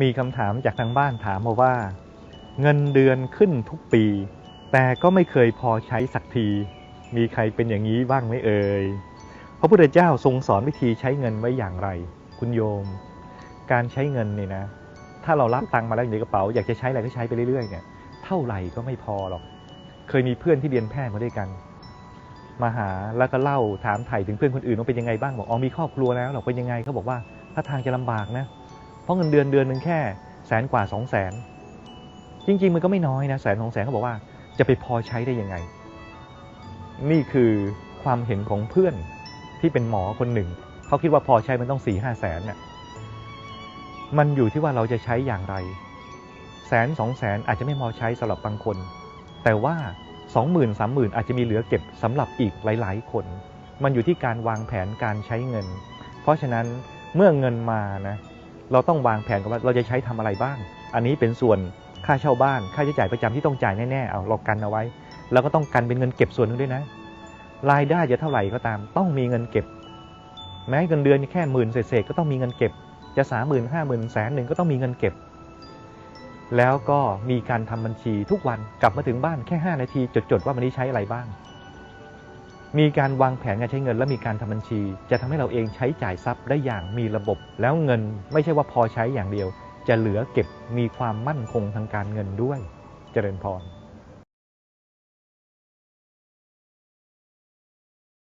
มีคำถามจากทางบ้านถามมาว่า เงินเดือนขึ้นทุกปี แต่ก็ไม่เคยพอใช้สักที มีใครเป็นอย่างนี้บ้างไหมเอ่ยพระพุทธเจ้าทรงสอนวิธีใช้เงินไว้อย่างไร คุณโยม การใช้เงินนี่นะ ถ้าเรารับตังค์มาแล้วอยู่ในกระเป๋าอยากจะใช้อะไรก็ใช้ไปเรื่อยๆเนี่ยเท่าไหร่ก็ไม่พอหรอก เคยมีเพื่อนที่เรียนแพทย์มาด้วยกัน มาหาแล้วก็เล่าถามไถ่ถึงเพื่อนคนอื่นว่าเป็นยังไงบ้างบอกอ๋อมีครอบครัวแล้วหรอกเป็นยังไงเขาบอกว่าถ้าทางจะลำบากนะเราะเงินเดือนเดือนหนึ่งแค่แสนกว่าสองแสนจริง ๆ มันก็ไม่น้อยนะแสนสองแสนเขาบอกว่าจะไปพอใช้ได้ยังไง นี่คือความเห็นของเพื่อนที่เป็นหมอคนหนึ่ง เขาคิดว่าพอใช้มันต้องสี่ห้าแสนน่ะมันอยู่ที่ว่าเราจะใช้อย่างไร แสนสองแสนอาจจะไม่พอใช้สำหรับบางคน แต่ว่าสองหมื่นสามหมื่นอาจจะมีเหลือเก็บสำหรับอีกหลาย ๆ คน มันอยู่ที่การวางแผนการใช้เงิน เพราะฉะนั้นเมื่อเงินมานะ เราต้องวางแผนกันว่าเราจะใช้ทำอะไรบ้าง อันนี้เป็นส่วนค่าเช่าบ้าน ค่าใช้จ่ายประจำที่ต้องจ่ายแน่ๆเอาเรากันเอาไว้ แล้วก็ต้องกันเป็นเงินเก็บส่วนนึงด้วยนะ รายได้จะเท่าไหร่ก็ตาม ต้องมีเงินเก็บ แม้เงินเดือนแค่หมื่นเศษๆก็ต้องมีเงินเก็บ จะสามหมื่นห้าหมื่นแสนหนึ่งก็ต้องมีเงินเก็บ แล้วก็มีการทำบัญชีทุกวันกลับมาถึงบ้านแค่ 5 นาทีจดๆว่าวันนี้ใช้อะไรบ้าง มีการวางแผนการใช้เงินและมีการทำบัญชี จะทำให้เราเองใช้จ่ายทรัพย์ได้อย่างมีระบบ แล้วเงินไม่ใช่ว่าพอใช้อย่างเดียว จะเหลือเก็บมีความมั่นคงทางการเงินด้วย เจริญพร